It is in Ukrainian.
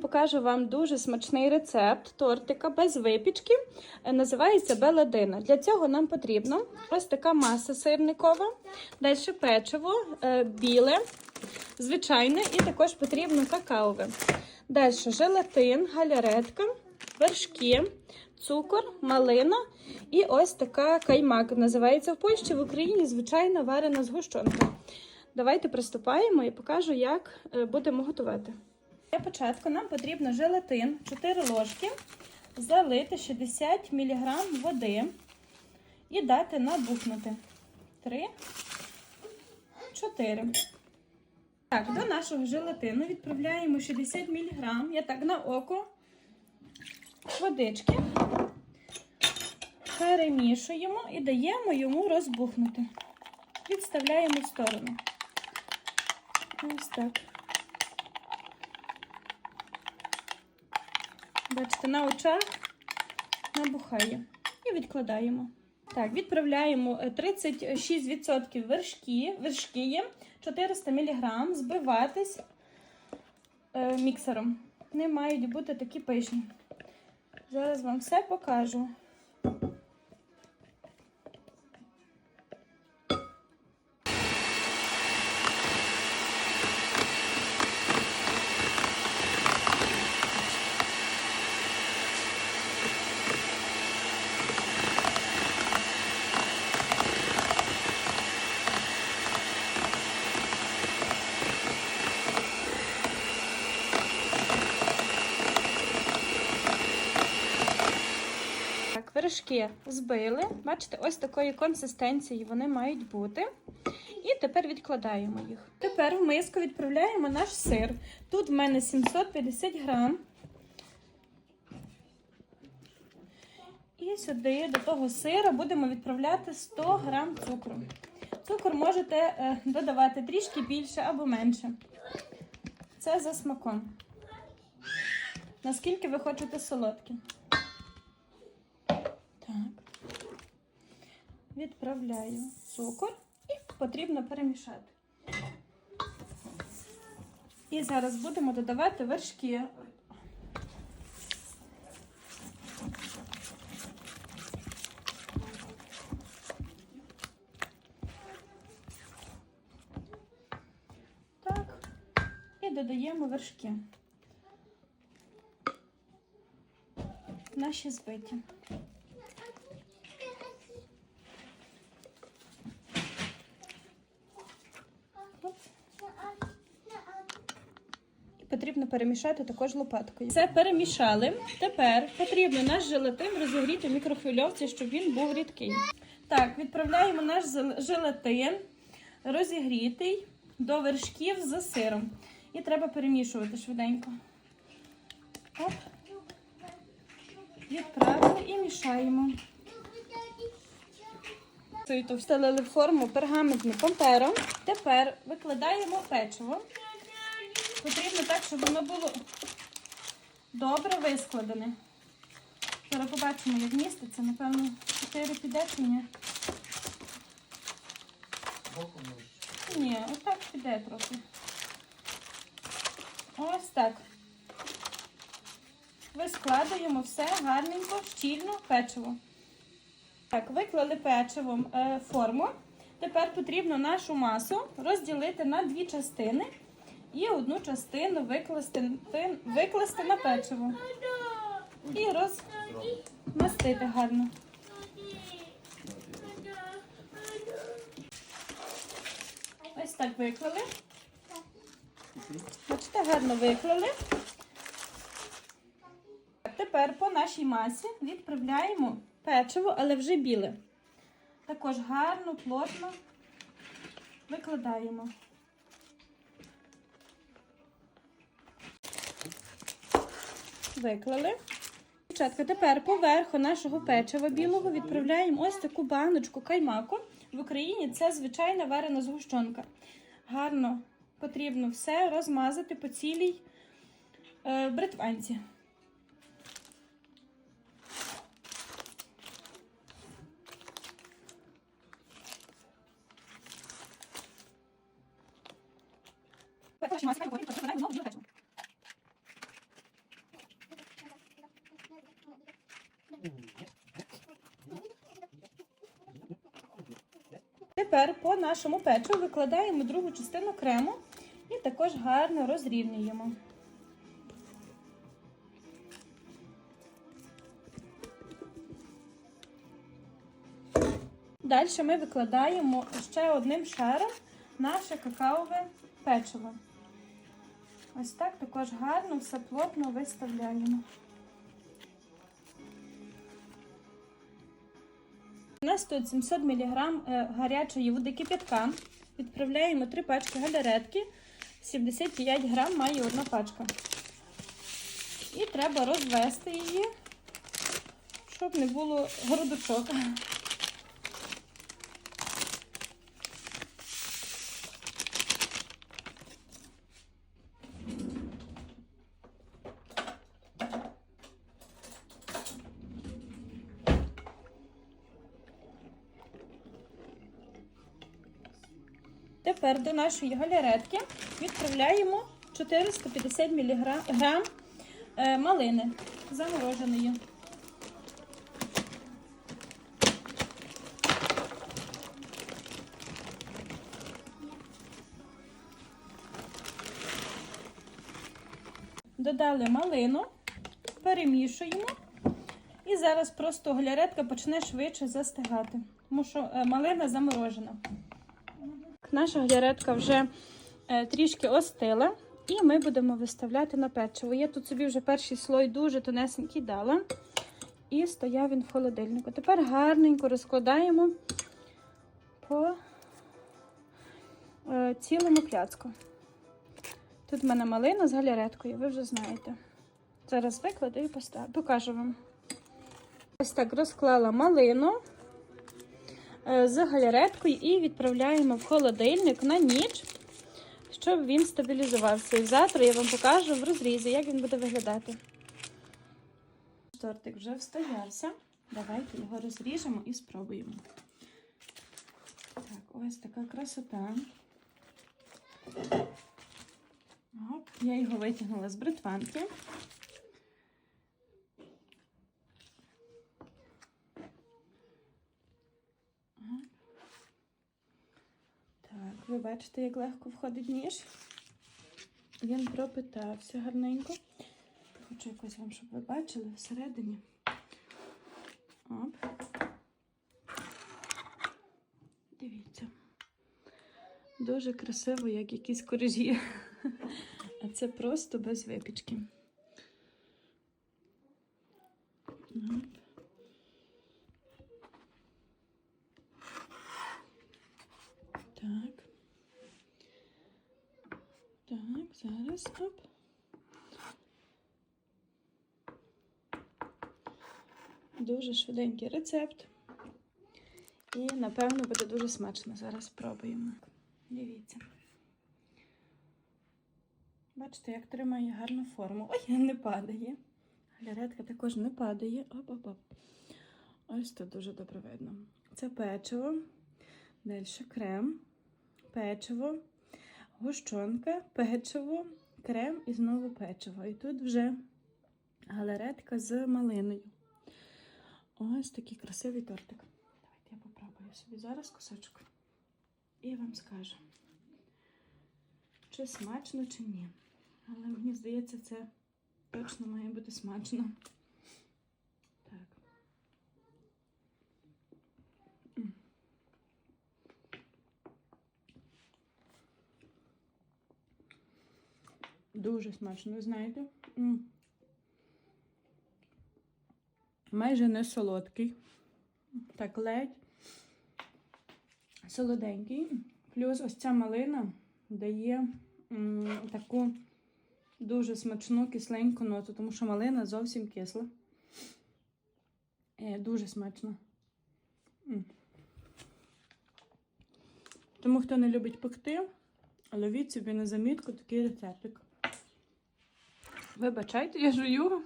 покажу вам дуже смачний рецепт тортика без випічки. Е, Називається Беладина. Для цього нам потрібно ось така маса сирникова, далі печиво, е, біле, звичайне, і також потрібно какаове. Далі желатин, галяретка, вершки, цукор, малина і ось така каймак. Називається в Польщі, в Україні звичайна варена згущенка. Давайте приступаємо і покажу, як е, будемо готувати. Для початку нам потрібно желатин 4 ложки, залити 60 мг води і дати набухнути. 3, 4. Так, до нашого желатину відправляємо 60 мг, я так на око, водички, перемішуємо і даємо йому розбухнути. Відставляємо в сторону. Ось так. Бачите, на очах набухає. І відкладаємо. Так, відправляємо е, 36% вершки, вершки є, 400 мг, збиватись е, міксером. Не мають бути такі пишні. Зараз вам все покажу. Так, вершки збили. Бачите, ось такої консистенції вони мають бути. І тепер відкладаємо їх. Тепер в миску відправляємо наш сир. Тут в мене 750 грам. І сюди до того сира будемо відправляти 100 грам цукру. Цукор можете е, додавати трішки більше або менше. Це за смаком. Наскільки ви хочете солодкі. Відправляю цукор і потрібно перемішати. І зараз будемо додавати вершки. Так. І додаємо вершки. Наші збиті. І потрібно перемішати також лопаткою. Все перемішали. Тепер потрібно наш желатин розігріти в мікрохвильовці, щоб він був рідкий. Так, відправляємо наш желатин розігрітий до вершків з сиром. І треба перемішувати швиденько. Оп. Відправили і мішаємо. Цю встелили форму пергаментним папером. Тепер викладаємо печиво. Потрібно так, щоб воно було добре вискладене. Зараз побачимо, як міститься. Напевно, 4 піде чи ні. Ні, отак піде трохи. Ось так. Вискладуємо все гарненько, щільно печиво. Так, виклали печивом е, форму. Тепер потрібно нашу масу розділити на дві частини і одну частину викласти, викласти на печиво. І розмастити гарно. Ось так виклали. Бачите, гарно виклали. Тепер по нашій масі відправляємо печиво, але вже біле. Також гарно, плотно викладаємо. Виклали. Дівчатка, тепер поверху нашого печива білого відправляємо ось таку баночку каймаку. В Україні це звичайна варена згущенка. Гарно потрібно все розмазати по цілій е, бритванці. Тобто Тепер по нашому печу викладаємо другу частину крему і також гарно розрівнюємо. Далі ми викладаємо ще одним шаром наше какаове печиво. Ось так також гарно все плотно виставляємо. У нас тут 700 мг гарячої води кип'ятка. Відправляємо 3 пачки галеретки. 75 грам має одна пачка. І треба розвести її, щоб не було грудочок. Тепер до нашої галеретки відправляємо 450 мг е, малини замороженої. Додали малину, перемішуємо. І зараз просто галеретка почне швидше застигати, тому що е, малина заморожена. Наша галеретка вже е, трішки остила, і ми будемо виставляти на печиво. Я тут собі вже перший слой дуже тонесенький дала. І стояв він в холодильнику. Тепер гарненько розкладаємо по е, цілому пляцку. Тут в мене малина з галереткою, ви вже знаєте. Зараз викладу і покажу вам. Ось так розклала малину з галереткою і відправляємо в холодильник на ніч, щоб він стабілізувався. І завтра я вам покажу в розрізі, як він буде виглядати. Тортик вже встоявся. Давайте його розріжемо і спробуємо. Так, ось така красота. Оп, я його витягнула з бритванки. Так, ви бачите, як легко входить ніж. Він пропитався гарненько. Хочу якось вам, щоб ви бачили всередині. Оп. Дивіться. Дуже красиво, як якісь коржі. А це просто без випічки. Оп. Так. Так, зараз оп. Дуже швиденький рецепт. І, напевно, буде дуже смачно. Зараз спробуємо. Дивіться. Бачите, як тримає гарну форму. Ой, не падає. Галеретка також не падає. Оп-оп-оп. Ось тут дуже добре видно. Це печиво. Далі крем, печиво, гущонка, печиво, крем і знову печиво. І тут вже галеретка з малиною. Ось такий красивий тортик. Давайте я попробую собі зараз кусочок і вам скажу, чи смачно, чи ні. Але мені здається, це точно має бути смачно. Так. М. Дуже смачно, знаєте? Майже не солодкий. Так ледь. Солоденький. Плюс ось ця малина дає таку дуже смачну кисленьку ноту, тому що малина зовсім кисла. Е, дуже смачно. Тому, хто не любить пекти, ловіть собі на замітку такий рецептик. Вибачайте, я жую.